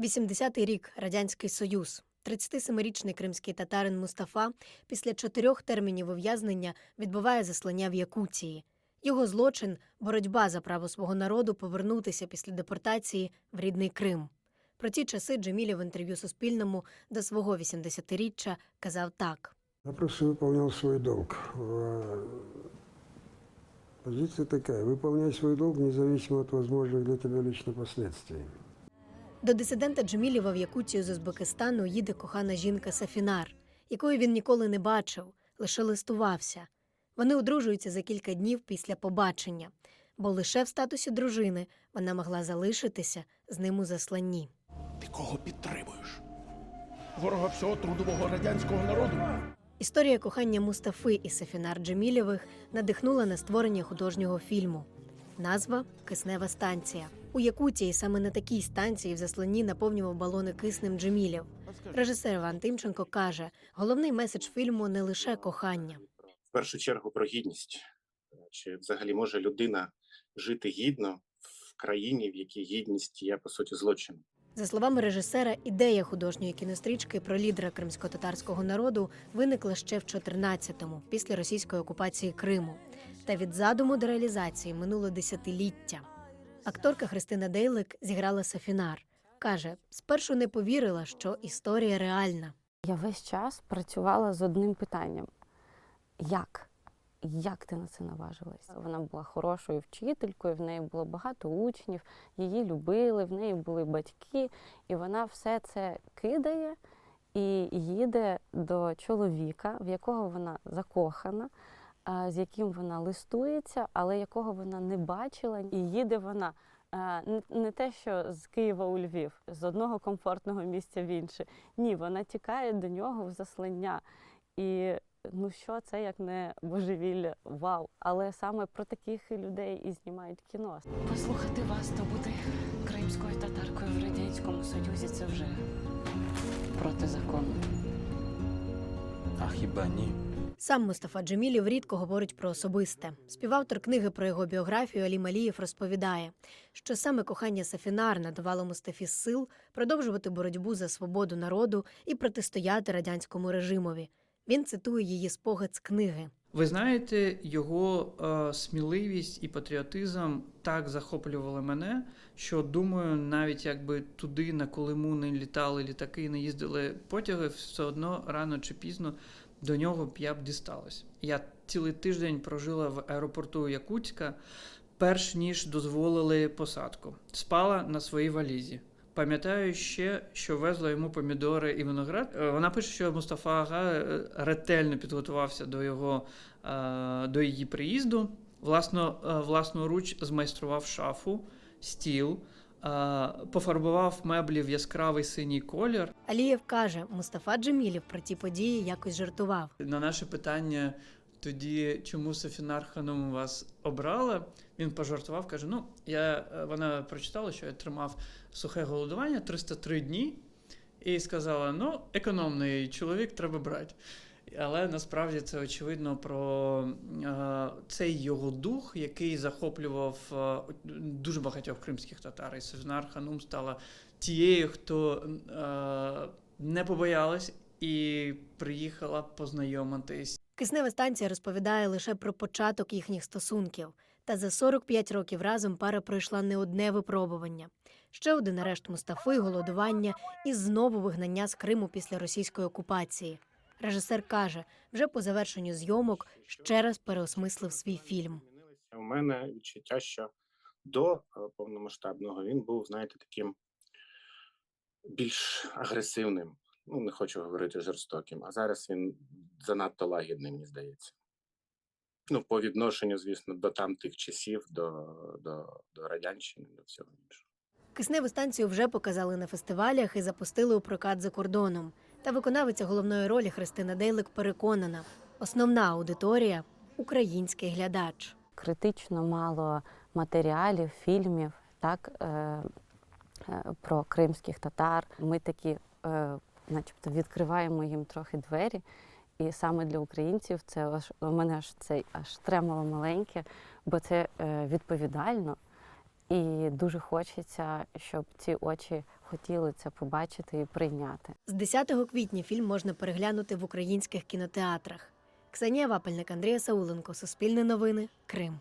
80-й рік Радянський Союз. 37-річний кримський татарин Мустафа після чотирьох термінів ув'язнення відбуває заслання в Якутії. Його злочин боротьба за право свого народу повернутися після депортації в рідний Крим. Про ті часи Джемілів в інтерв'ю Суспільному до свого 80-річчя казав так. Я просто выполнял свой долг. А, Позиция такая. Выполняй свой долг независимо от возможных для тебя лично последствий. До дисидента Джемілєва в Якутію з Узбекистану їде кохана жінка Сафінар, якої він ніколи не бачив, лише листувався. Вони одружуються за кілька днів після побачення, бо лише в статусі дружини вона могла залишитися з ним у засланні. Ти кого підтримуєш? Ворога всього трудового радянського народу? Історія кохання Мустафи і Сафінар Джемілєвих надихнула на створення художнього фільму. Назва Киснева станція. У Якутії саме на такій станції в засланні наповнював балони киснем Джемілів. Режисер Іван Тимченко каже: головний меседж фільму не лише кохання. в першу чергу про гідність. Чи взагалі може людина жити гідно в країні, в якій гідність є по суті злочином? За словами режисера, ідея художньої кінострічки про лідера кримсько-татарського народу виникла ще в 14-му, після російської окупації Криму. Та від задуму до реалізації минуло десятиліття. Акторка Христина Дейлик зіграла Сафінар. Каже, спершу не повірила, що історія реальна. Я весь час працювала з одним питанням: як? Як ти на це наважилась? Вона була хорошою вчителькою, в неї було багато учнів, її любили, в неї були батьки, і вона все це кидає і їде до чоловіка, в якого вона закохана, з яким вона листується, але якого вона не бачила. І їде вона не- те, що з Києва у Львів, з одного комфортного місця в інше. Ні, вона тікає до нього в заслання. І ну що це як не божевілля? Вау! Але саме про таких людей і знімають кіно. Послухати вас та бути кримською татаркою в Радянському Союзі це вже протизаконно. А хіба ні? Сам Мустафа Джемілів рідко говорить про особисте. Співавтор книги про його біографію Алі Малієв розповідає, що саме кохання Сафінар надавало Мустафі сил продовжувати боротьбу за свободу народу і протистояти радянському режимові. Він цитує її спогад з книги. Ви знаєте, його е, сміливість і патріотизм так захоплювали мене, що думаю, навіть якби туди на Колиму не літали літаки, не їздили потяги, все одно рано чи пізно до нього б я б дісталась. Я цілий тиждень прожила в аеропорту Якутська, перш ніж дозволили посадку. Спала на своїй валізі. Пам'ятаю ще, що везла йому помідори і виноград. Е, Вона пише, що Мустафа Ага е, ретельно підготувався до його е, до її приїзду. Власно, власноруч змайстрував шафу, стіл, пофарбував меблі в яскравий синій колір. Алієв каже, Мустафа Джемілів про ті події якось жартував. На наше питання тоді, чому Софінар Ханум вас обрала, він пожартував, каже: Ну, я е, вона прочитала, що я тримав сухе голодування 303 дні, і сказала: ну, економний чоловік треба брати. Але насправді це очевидно про е, цей його дух, який захоплював е, дуже багатьох кримських татар. І Софінар Ханум стала тією, хто не побоялась і приїхала познайомитись Киснева станція розповідає лише про початок їхніх стосунків. Та за 45 років разом пара пройшла не одне випробування. Ще один арешт Мустафи, голодування і знову вигнання з Криму після російської окупації. Режисер каже, вже по завершенню зйомок ще раз переосмислив свій фільм. У мене відчуття, що до е, повномасштабного він був, знаєте, таким більш агресивним. Ну, не хочу говорити жорстоким, а зараз він занадто лагідний, мені здається. Ну, по відношенню, звісно, до там тих часів, до, до, до радянщини, до всього іншого. Кисневу станцію вже показали на фестивалях і запустили у прокат за кордоном. Та виконавиця головної ролі Христина Дейлик переконана, основна аудиторія український глядач. Критично мало матеріалів, фільмів, так е, е, про кримських татар. Ми такі, начебто, відкриваємо їм трохи двері. І саме для українців це аж у мене аж цей аж тремоло маленьке, бо це е, відповідально І дуже хочеться, щоб ці очі хотіли це побачити і прийняти. З 10 квітня фільм можна переглянути в українських кінотеатрах. Ксенія Вапельник, Андрія Сауленко, Суспільне новини, Крим.